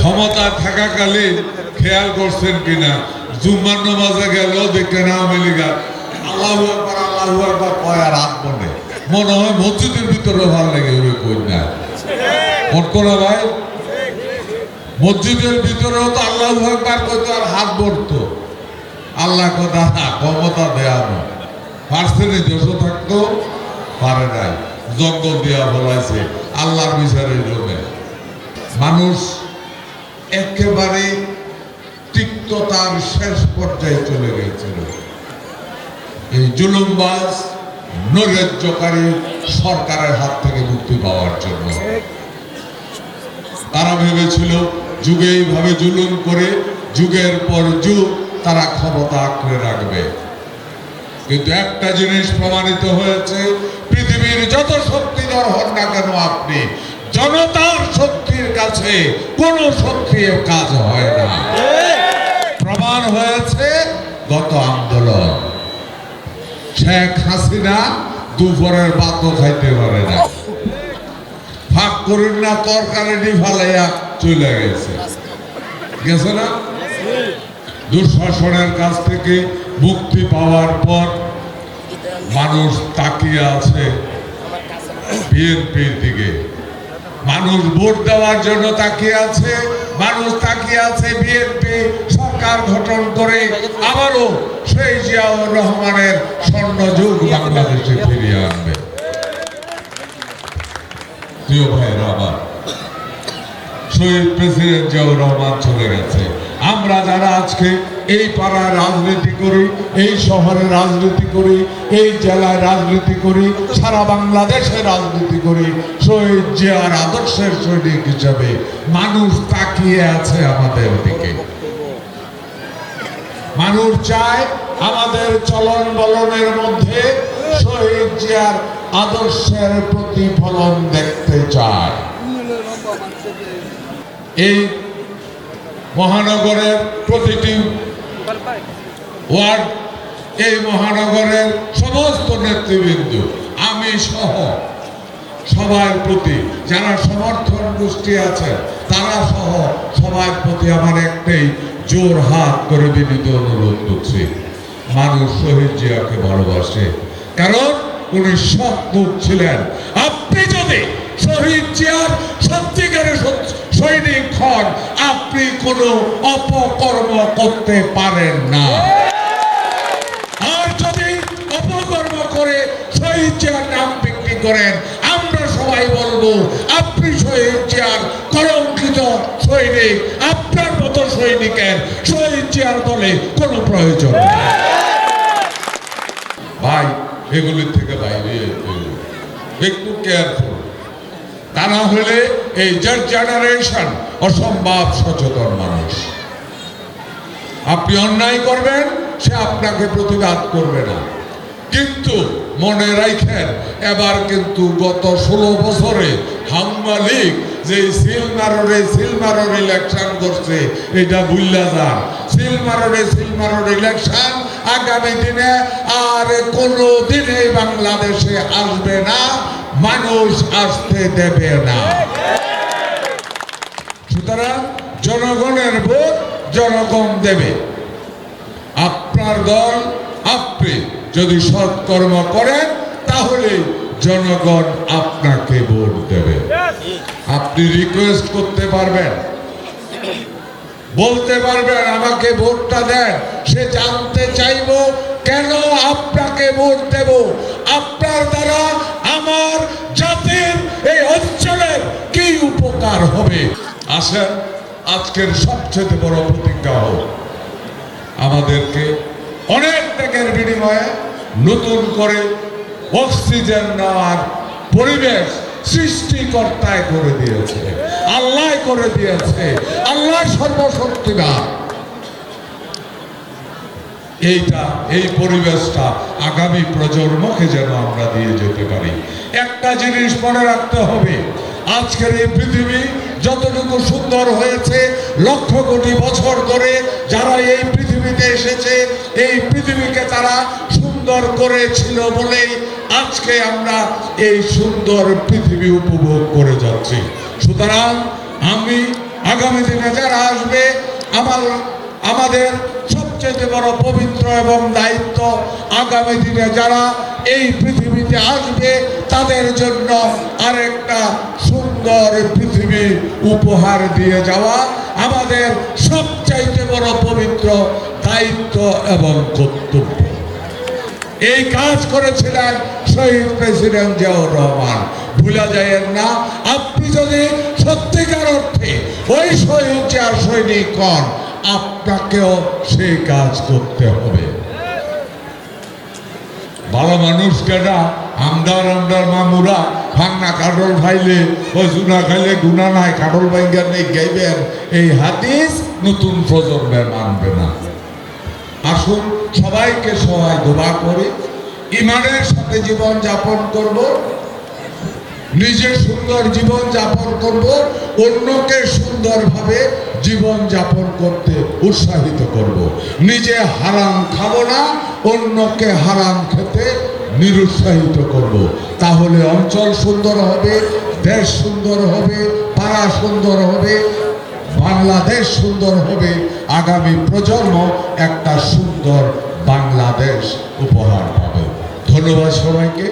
ক্ষমতা থাকাকালীন খেয়াল করছেন কিনা? জুম্মার নামাজে গেল দেখে না আওয়ামী লীগ। আল্লাহ আল্লাহ মনে হয় মসজিদের ভিতরে না মন ভাই? মসজিদের ভিতরেও তো আল্লাহ একবার কইতো আর হাত ভরতো আল্লাহ কথা ক্ষমতা দেয়া না। যশো থাকতো, পারে নাই। জঙ্গল দেওয়া বলাইছে আল্লাহর বিচারের জন্য। মানুষ একেবারে তিক্ততার শেষ পর্যায়ে চলে গিয়েছিল। এই জুলুমবাজ, নৈরাজ্যকারী সরকারের হাত থেকে মুক্তি পাওয়ার জন্য। তারা ভেবেছিল, যুগে এইভাবে জুলুম করে, যুগের পর যুগ তারা ক্ষমতা আঁকড়ে রাখবে। কিন্তু একটা জিনিস প্রমাণিত হয়েছে, পৃথিবীর যত শক্তিধর হন না কেন আপনি জনতার শক্তির কাছে কোন শক্তির কাজ হয় না। প্রমাণ হয়েছে গত আন্দোলন। শেখ হাসিনা দুপুরের বাতও খাইতে পারে না। ফাঁক করেন না, তরকারি ডিফালাইয়া চলে গেছে। গেছে না? দুঃশাসনের কাছ থেকে মুক্তি পাওয়ার পর মানুষ তাকিয়ে আছে বিএনপির দিকে। মানুষ ভোট দেওয়ার জন্য তাকিয়ে আছে, মানুষ তাকিয়ে আছে বিএনপি সরকার গঠন করে, আবারও সেই জিয়াউর রহমানের স্বর্ণযুগ বাংলাদেশে ফিরিয়ে আনবে। আমরা যারা আজকে এই পাড়ায় রাজনীতি করি, এই শহরে রাজনীতি করি, এই জেলায় রাজনীতি করি, সারা বাংলাদেশে রাজনীতি করি শহীদ জিয়ার আদর্শের সৈনিক হিসাবে মানুষ তাকিয়ে আছে আমাদের দিকে। মানুষ চায় আমাদের চলন বলনের মধ্যে শহীদ জিয়ার আদর্শের প্রতিফলন দেখতে চায়। এই মহানগরের প্রতিটি ওয়ার্ড, এই মহানগরের সমস্ত নেতৃবৃন্দ, আমি সহ সবার প্রতি যারা সমর্থন গোষ্ঠী আছেন তারা সহ সবার প্রতি আমার একটাই জোর হাত করে বিনীত অনুরোধ করছি। মানুষ শহীদ জিয়াকে ভালোবাসে। কারণ উনি সৎ লোক ছিলেন। আপনি যদি শহীদ জিয়ার সত্যিকারের সত- সৈনিক হন, আপনি কোনো অপকর্ম করতে পারেন না। আর যদি অপকর্ম করে শহীদ জিয়ার নাম বিক্রি করেন সবাই বলব, আপনি শহীদ জিয়ার কলঙ্কিত সৈনিক, আপনার মতো সৈনিকের শহীদ জিয়ার দলে কোনো প্রয়োজন ভাই, এগুলির থেকে বাইরে। একটু কেয়ারফুল তা না হলে এই জার জেনারেশন অসম্ভব সচেতন মানুষ। আপনি অন্যায় করবেন, সে আপনাকে প্রতিবাদ করবে না। কিন্তু মনে রাখেন এবার কিন্তু গত ষোলো বছরে হাম্মা লীগ যে সিলমাররে সিলমারর ইলেকশন করছে, এটা বুঝলা যান। সিলমাররে সিলমারর ইলেকশন আগামী দিনে আর কোনো দিনে বাংলাদেশে আসবে না, মানুষ আসতে দেবে না। সুতরাং জনগণের ভোট জনগণ দেবে। আপনার দল আপনি। যদি সৎকর্ম করেন, তাহলে জনগণ আপনাকে ভোট দেবে। আপনি রিকোয়েস্ট করতে পারবেন। বলতে পারবেন, আমাকে ভোটটা দেন। সে জানতে চাইব, কেন আপনাকে ভোট দেব? আপনার দ্বারা আমার জাতির এই অঞ্চলের কি উপকার হবে? আসেন, আজকের সবচেয়ে বড় প্রতিজ্ঞা হোক। আমাদেরকে অনেক ত্যাগের বিনিময়ে নতুন করে অক্সিজেন নেওয়ার পরিবেশ সৃষ্টিকর্তায় করে দিয়েছে। আল্লাহ করে দিয়েছে। আল্লাহ সর্বশক্তিমান এইটা, এই পরিবেশটা আগামী প্রজন্মকে যেন আমরা দিয়ে যেতে পারি। একটা জিনিস মনে রাখতে হবে, আজকের এই পৃথিবী যতটুকু সুন্দর হয়েছে, লক্ষ কোটি বছর ধরে যারা এই পৃথিবীতে এসেছে, এই পৃথিবীকে তারা সুন্দর করেছিল বলেই আজকে আমরা এই সুন্দর পৃথিবী উপভোগ করে যাচ্ছি। সুতরাং আমি আগামী দিনে যারা আসবে, আমার, আমাদের সবচেয়ে বড় পবিত্র এবং দায়িত্ব আগামী দিনে যারা এই পৃথিবীতে আসবে, তাদের জন্য আরেকটা সুন্দর পৃথিবী উপহার দিয়ে যাওয়া আমাদের সবচাইতে বড় পবিত্র দায়িত্ব এবং কর্তব্য। এই কাজ করেছিলেন শহীদ প্রেসিডেন্ট জিয়াউর রহমান। ভুলা যায় না, আপনি যদি সত্যিকার অর্থে ওই শহীদ জিয়ার সৈনিক হন, আপনাকেও সেই কাজ করতে হবে। ভালো মানুষ কেনা আমদার আমদার মামুরা ফান্না কাটল খাইলে ও জুনা খাইলে গুনা নাই, কাটল বাইঙ্গার নেই, গাইবেন। এই হাদিস নতুন প্রজন্মের মানবে না। আসুন সবাইকে সবাই দোয়া করে ইমানের সাথে জীবন যাপন করব নিজে সুন্দর জীবন যাপন করব, অন্যকে সুন্দরভাবে জীবন যাপন করতে উৎসাহিত করব। নিজে হারাম খাব না, অন্যকে হারাম খেতে নিরুৎসাহিত করব। তাহলে অঞ্চল সুন্দর হবে, দেশ সুন্দর হবে, পাড়া সুন্দর হবে বাংলাদেশ সুন্দর হবে আগামী প্রজন্ম একটা সুন্দর বাংলাদেশ উপহার পাবে। ধন্যবাদ সবাইকে।